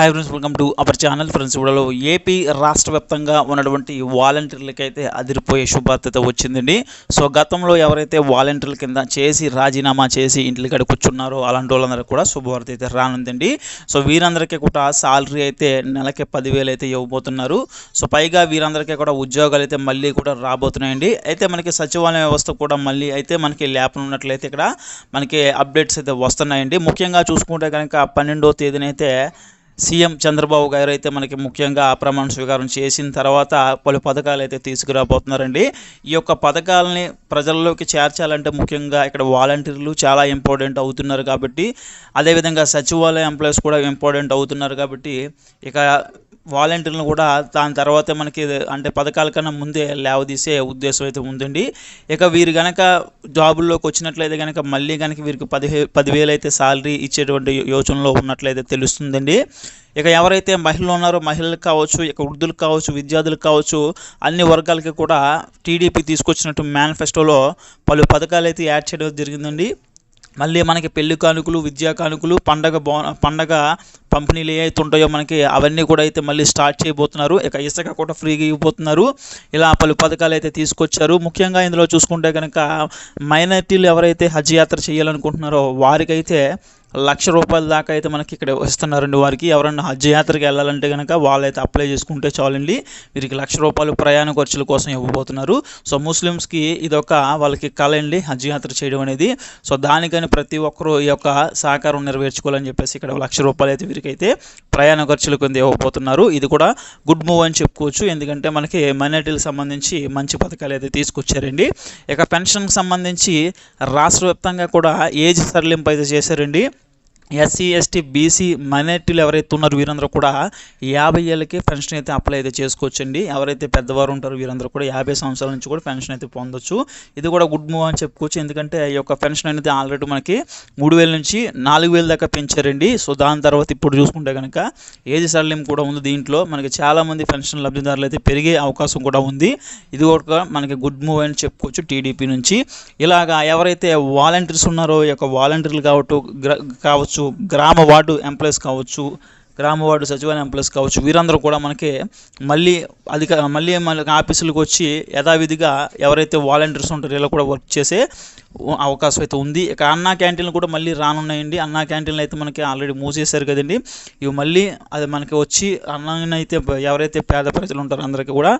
Hi friends welcome to our channel friends ఇప్పుడలో AP రాష్ట్ర వ్యాప్తంగా ఉన్నటువంటి వాలంటీర్లకి అయితే అదిరిపోయే శుభార్తత వచ్చిందండి. సో గతంలో ఎవరైతే వాలంటీర్ల కింద చేసి రాజీనామా చేసి ఇంటికాడ కూర్చున్నారో అలాంటి వాళ్ళందరూ కూడా శుభవార్త అయితే రానుందండి. సో వీరందరికీ కూడా సాలరీ అయితే నెలకి పదివేలు అయితే ఇవ్వబోతున్నారు. సో పైగా వీరందరికీ కూడా ఉద్యోగాలు అయితే మళ్ళీ కూడా రాబోతున్నాయండి. అయితే మనకి సచివాలయ వ్యవస్థ కూడా మళ్ళీ అయితే మనకి లేపనున్నట్లయితే ఇక్కడ మనకి అప్డేట్స్ అయితే వస్తున్నాయండి. ముఖ్యంగా చూసుకుంటే కనుక పన్నెండో తేదీనైతే సీఎం చంద్రబాబు గారు అయితే మనకి ముఖ్యంగా ప్రమాణ స్వీకారం చేసిన తర్వాత పలు పథకాలు అయితే తీసుకురాబోతున్నారండి. ఈ యొక్క పథకాలని ప్రజల్లోకి చేర్చాలంటే ముఖ్యంగా ఇక్కడ వాలంటీర్లు చాలా ఇంపార్టెంట్ అవుతున్నారు కాబట్టి అదేవిధంగా సచివాలయ ఎంప్లాయీస్ కూడా ఇంపార్టెంట్ అవుతున్నారు కాబట్టి ఇక వాలంటీర్లను కూడా దాని తర్వాత మనకి అంటే పథకాల కన్నా ముందే లేవదీసే ఉద్దేశం అయితే ఉందండి. ఇక వీరు కనుక జాబుల్లోకి వచ్చినట్లయితే కనుక మళ్ళీ కనుక వీరికి పదిహే పదివేలు అయితే శాలరీ ఇచ్చేటువంటి యోచనలో ఉన్నట్లయితే తెలుస్తుందండి. ఇక ఎవరైతే మహిళలు ఉన్నారో మహిళలకు కావచ్చు ఇక వృద్ధులకు కావచ్చు విద్యార్థులకు కావచ్చు అన్ని వర్గాలకి కూడా టీడీపీ తీసుకొచ్చినట్టు మేనిఫెస్టోలో పలు పథకాలు అయితే యాడ్ చేయడం జరిగిందండి. మళ్ళీ మనకి పెళ్ళి కానుకలు విద్యా కానుకలు పండగ బో పండగ పంపిణీలు ఏవైతే ఉంటాయో మనకి అవన్నీ కూడా అయితే మళ్ళీ స్టార్ట్ చేయబోతున్నారు. ఇక ఇసుక కూడా ఫ్రీగా ఇవ్వబోతున్నారు. ఇలా పలు పథకాలు అయితే తీసుకొచ్చారు. ముఖ్యంగా ఇందులో చూసుకుంటే కనుక మైనార్టీలు ఎవరైతే హజ్ యాత్ర చేయాలనుకుంటున్నారో వారికైతే లక్ష రూపాయల దాకా అయితే మనకి ఇక్కడ ఇస్తున్నారండి వారికి. ఎవరన్నా హజ్ యాత్రకి వెళ్ళాలంటే కనుక వాళ్ళైతే అప్లై చేసుకుంటే చాలండి. వీరికి లక్ష రూపాయలు ప్రయాణ ఖర్చుల కోసం ఇవ్వబోతున్నారు. సో ముస్లిమ్స్కి ఇదొక వాళ్ళకి కళ అండి హజ్ యాత్ర చేయడం అనేది. సో దానికని ప్రతి ఒక్కరూ ఈ యొక్క సహకారం నెరవేర్చుకోవాలని చెప్పేసి ఇక్కడ లక్ష రూపాయలు అయితే వీరికైతే ప్రయాణ ఖర్చులకు కింద ఇవ్వబోతున్నారు ఇది కూడా గుడ్ మూవ్ అని చెప్పుకోవచ్చు. ఎందుకంటే మనకి మైనార్టీలకు సంబంధించి మంచి పథకాలు అయితే తీసుకొచ్చారండి. ఇక పెన్షన్కి సంబంధించి రాష్ట్ర వ్యాప్తంగా కూడా ఏజ్ సరళింపు అయితే చేశారండి. ఎస్సీ ఎస్టీ బీసీ మైనార్టీలు ఎవరైతే ఉన్నారో వీరందరూ కూడా యాభై ఏళ్ళకి పెన్షన్ అయితే అప్లై అయితే చేసుకోవచ్చండి. ఎవరైతే పెద్దవారు ఉంటారో వీరందరూ కూడా యాభై సంవత్సరాల నుంచి కూడా పెన్షన్ అయితే పొందొచ్చు. ఇది కూడా గుడ్ మూవ్ అని చెప్పుకోవచ్చు. ఎందుకంటే ఈ యొక్క పెన్షన్ అనేది ఆల్రెడీ మనకి మూడు వేల నుంచి నాలుగు వేల దాకా పెంచారండి. సో దాని తర్వాత ఇప్పుడు చూసుకుంటే కనుక ఏజ్ సరళం కూడా ఉంది దీంట్లో. మనకి చాలామంది పెన్షన్ లబ్ధిదారులు అయితే పెరిగే అవకాశం కూడా ఉంది. ఇది కూడా మనకి గుడ్ మూవ్ అని చెప్పుకోవచ్చు టీడీపీ నుంచి. ఇలాగా ఎవరైతే వాలంటీర్స్ ఉన్నారో ఈ యొక్క వాలంటీర్లు కావచ్చు కావచ్చు కావచ్చు గ్రామ వార్డు ఎంప్లాయీస్ కావచ్చు గ్రామ వార్డు సచివాలయం ఎంప్లాయీస్ కావచ్చు వీరందరూ కూడా మనకి మళ్ళీ అధిక మళ్ళీ మనకి ఆఫీసులకు వచ్చి యథావిధిగా ఎవరైతే వాలంటీర్స్ ఉంటారో వీళ్ళు కూడా వర్క్ చేసే అవకాశం అయితే ఉంది. ఇక అన్నా క్యాంటీన్లు కూడా మళ్ళీ రానున్నాయండి. అన్నా క్యాంటీన్లు అయితే మనకి ఆల్రెడీ మూసేశారు కదండి. ఇవి మళ్ళీ అది మనకి వచ్చి అన్నం అయితే ఎవరైతే పేద ప్రజలు ఉంటారో అందరికీ కూడా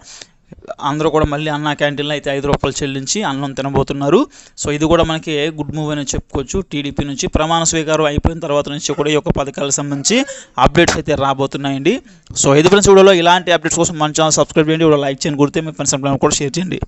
అందరూ కూడా మళ్ళీ అన్న క్యాంటీన్లో అయితే ఐదు రూపాయలు చెల్లించి అన్నం తినబోతున్నారు. సో ఇది కూడా మనకి గుడ్ మూవ్ అని చెప్పుకోవచ్చు. టీడీపీ నుంచి ప్రమాణ స్వీకారం అయిపోయిన తర్వాత నుంచి కూడా ఈ యొక్క పథకాలకు సంబంధించి అప్డేట్స్ అయితే రాబోతున్నాయండి. సో ఇది ఫ్రెండ్స్ వీడియోలో ఇలాంటి అప్డేట్స్ కోసం మన ఛానల్ సబ్స్క్రైబ్ చేయండి. వీడియో లైక్ చేయండి. గుర్తే మీ ఫ్రెండ్స్ కూడా షేర్ చేయండి.